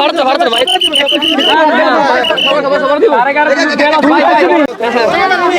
ভারত ভারত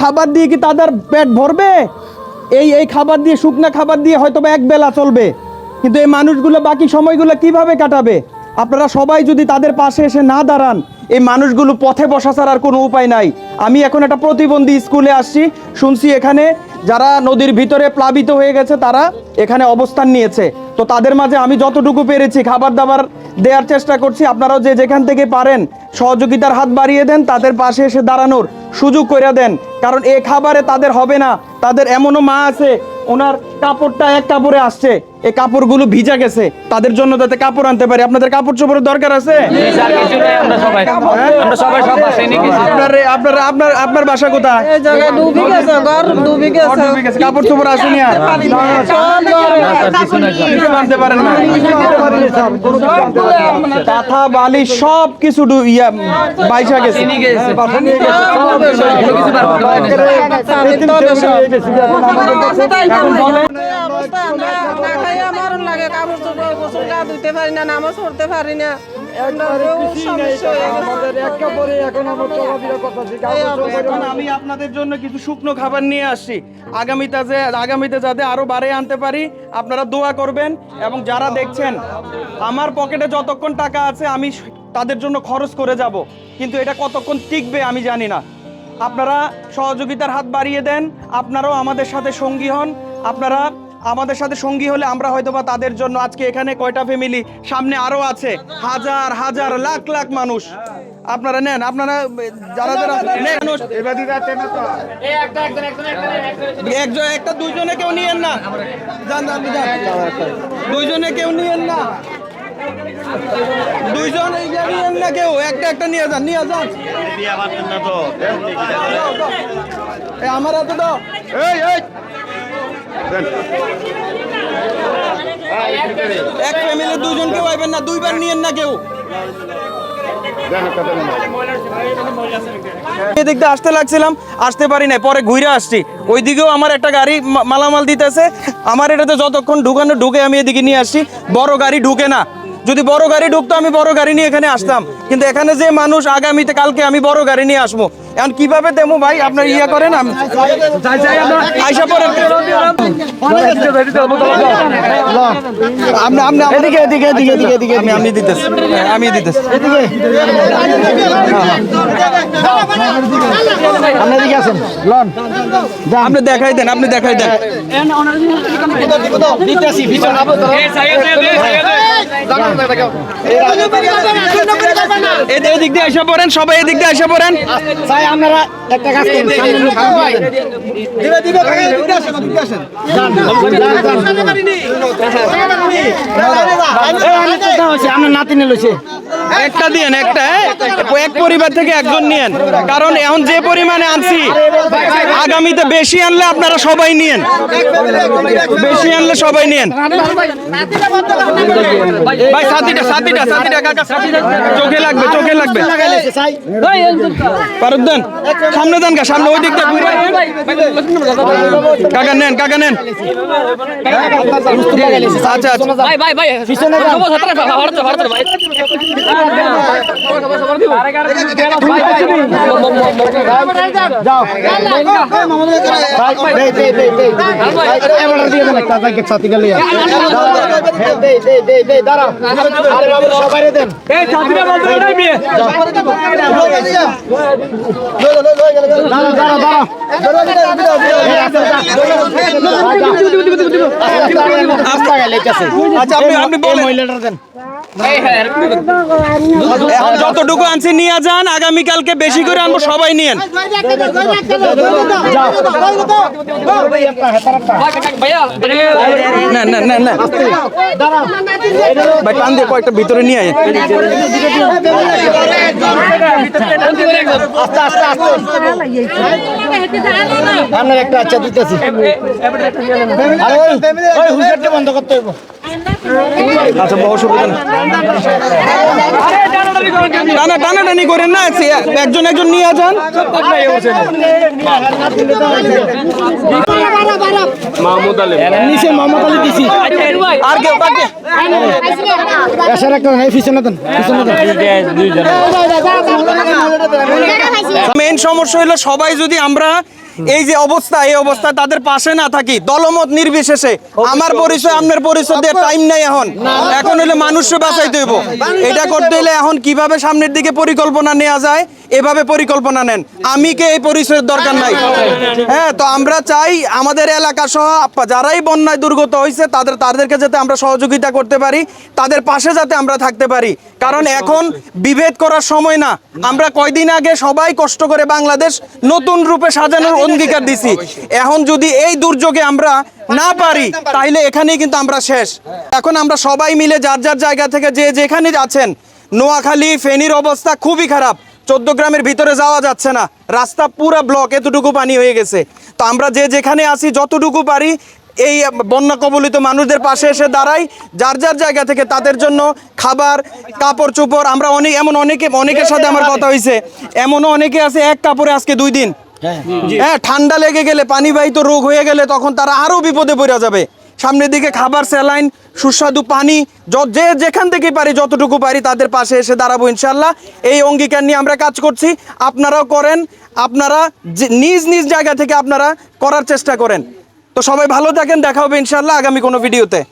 খাবার দিয়ে কি তাদের পেট ভরবে? এই এই খাবার দিয়ে, শুকনা খাবার দিয়ে হয়তো এক বেলা চলবে। কিন্তু এই মানুষগুলো বাকি সময়গুলো কীভাবে কাটাবে? আপনারা সবাই যদি তাদের পাশে এসে না দাঁড়ান, এই মানুষগুলো পথে বসা ছাড়ার কোনো উপায় নাই। আমি এখন একটা প্রতিবন্ধী স্কুলে আসছি, শুনছি এখানে যারা নদীর ভিতরে প্লাবিত হয়ে গেছে, তারা এখানে অবস্থান নিয়েছে। তো তাদের মাঝে আমি যতটুকু পেরেছি খাবার দাবার দেওয়ার চেষ্টা করছি। আপনারাও যে যেখান থেকে পারেন, সহযোগিতার হাত বাড়িয়ে দেন, তাদের পাশে এসে দাঁড়ানোর। সুযোগ করে দেন কারণ এ খাবারে তাদের হবে না। তাদের এমনও মা আছে ওনার কাপড়টা এক কাপড়ে আসছে এই কাপড়গুলো ভিজা গেছে তাদের জন্য যাতে কাপড় আনতে পারি আপনাদের কাপড় চোপড়ের দরকার আছে আমরা সবাই আমরা সবাই সব বাসায় নিয়ে গেছি আপনার আপনার আপনার আপনার বাসা কোথায়। কাপড় চোপড় আসেনি আর কিছু আনতে পারেন না কাঁথা বালি সব কিছু ইয়া বাইসা গেছে বলেন অবস্থা না না খাইয়া মরণ লাগে কাপড় চোপড় গোসল গা ধুইতে পারি না নামাজ পড়তে পারি আমি আপনাদের জন্য কিছু শুকনো খাবার নিয়ে আসছি। আগামীতে যে আগামীতে যাতে আরও বাড়ে আনতে পারি আপনারা দোয়া করবেন এবং যারা দেখছেন আমার পকেটে যতক্ষণ টাকা আছে আমি তাদের জন্য খরচ করে যাব। কিন্তু এটা কতক্ষণ টিকবে আমি জানি না। আপনারা সহযোগিতার হাত বাড়িয়ে দেন আপনারাও আমাদের সাথে সঙ্গী হন আপনারা আমাদের সাথে সঙ্গী হলে আমরা হয়তোবা তাদের জন্য আজকে এখানে কয়টা ফ্যামিলি সামনে আরও আছে। হাজার হাজার লাখ লাখ মানুষ। আপনারা নেন আপনারা যারা যারা একজন একটা দুইজনে কেউ নিয়েন না। যান দুইজনে কেউ নিয়েন না। দুইজন নিয়েন না কেউ। একটা একটা নিয়ে যান নিয়ে যান। আমার হাতে তো এই এই। এক ফ্যামিলি দুজনকে কেউ আইবেন না, দুইবার নিয়েন না কেউ। এদিক আসতে লাগছিলাম, আসতে পারি না পরে ঘুরে আসছি। ওইদিকেও আমার একটা গাড়ি মালামাল দিতেছে। আমার এটাতে যতক্ষণ ঢুকানো ঢুকে আমি এদিকে নিয়ে আসছি। বড় গাড়ি ঢুকে না। যদি বড় গাড়ি ঢুকতো আমি বড় গাড়ি নিয়ে এখানে আসতাম। কিন্তু এখানে যে মানুষ আগামীতে কালকে আমি বড় গাড়ি নিয়ে আসব। এখন কীভাবে দেবো ভাই? আপনার ইয়ে করেন আমি। আইসা পড়েন। আপনি আপনি এদিকে এদিকে এদিকে এদিকে এদিকে আমি আমি দিতেছি। আমি দিতেছি। আপনি দেখাই দেন আপনি দেখাই দেন। এদিক দিয়ে এসে পড়েন সবাই এদিক দিয়ে এসে পড়েন। চাই আপনারা একটা কাজ করুন হয়েছে, আপনার নাতিনে লইছে। একটা দিয়েন একটা হ্যাঁ? এক পরিবার থেকে একজন নিয়েন কারণ এখন যে পরিমাণে আনছি আগামীতে বেশি আনলে আপনারা সবাই নিয়েন বেশি আনলে সবাই নিয়েন ভাই সাথীটা সাথীটা সাথীটা কাকা চোখে লাগবে চোখে লাগবে পারুক দেন সামনে দেন সামনে ওই দিক দিয়ে ঘুরে। কাকা নেন কাকা নেন আচ্ছা আচ্ছা ভাই ভাই ভাই আচ্ছা, আপনি আপনি মহিলাটার দেন এখন যতটুকু আনছি নিয়ে যান আগামীকালকে বেশি করে আনব সবাই নিয়েন না না না না ভাই টান দিয়ে কয়েকটা ভিতরে নিয়ে আয় আস্তে আস্তে আস্তে একটা আচ্ছা দিতেছি বন্ধ করতে হইব আচ্ছা বহু সুবিধা। টানা করেন না একজন একজন নিয়ে যান। নিচে মোহাম্মদ আলী দিছি। আর কেউ বাকি এসার একটা নাই পিছনে দেন পিছনে দেন। মেন সমস্যা হলো সবাই যদি আমরা এই যে অবস্থা এই অবস্থা তাদের পাশে না থাকি দলমত নির্বিশেষে। আমার পরিচয় আপনার পরিচয় দিয়ে টাইম নাই এখন। এখন হলে মানুষকে বাঁচাইতে হইব। এটা করতে হলে এখন কীভাবে সামনের দিকে পরিকল্পনা নেওয়া যায় এভাবে পরিকল্পনা নেন। আমি কে এই পরিচয়ের দরকার নাই। হ্যাঁ তো আমরা চাই আমাদের এলাকা সহ আপা- যারাই বন্যায় দুর্গত হয়েছে তাদের তাদেরকে যাতে আমরা সহযোগিতা করতে পারি তাদের পাশে যাতে আমরা থাকতে পারি। কারণ এখন বিভেদ করার সময় না। আমরা কয়দিন আগে সবাই কষ্ট করে বাংলাদেশ নতুন রূপে সাজানোর অঙ্গীকার দিছি। এখন যদি এই দুর্যোগে আমরা না পারি তাইলে এখানেই কিন্তু আমরা শেষ। এখন আমরা সবাই মিলে যার যার জায়গা থেকে যে যেখানে আছেন নোয়াখালী ফেনীর অবস্থা খুবই খারাপ। চোদ্দ গ্রামের ভিতরে যাওয়া যাচ্ছে না। রাস্তা পুরো ব্লক এতটুকু পানি হয়ে গেছে। তো আমরা যে যেখানে আছি যতটুকু পারি এই বন্যা কবলিত মানুষদের পাশে এসে দাঁড়াই। যার যার জায়গা থেকে তাদের জন্য খাবার কাপড় চোপড় আমরা অনেক এমন অনেকে অনেকের সাথে আমার কথা হয়েছে এমনও অনেকে আছে এক কাপড়ে আজকে দুই দিন। হ্যাঁ ঠান্ডা লেগে গেলে পানিবাহিত রোগ হয়ে গেলে তখন তারা আরও বিপদে পড়ে যাবে। সামনের দিকে খাবার স্যালাইন সুস্বাদু পানি, য- যেখান থেকে পারি, যতটুকু পারি তাদের পাশে এসে দাঁড়াবো ইনশাল্লাহ এই অঙ্গীকার নিয়ে আমরা কাজ করছি। আপনারাও করেন, আপনারা নিজ নিজ জায়গা থেকে আপনারা করার চেষ্টা করেন। তো সবাই ভালো থাকেন, দেখা হবে ইনশাল্লাহ আগামী কোনো ভিডিওতে।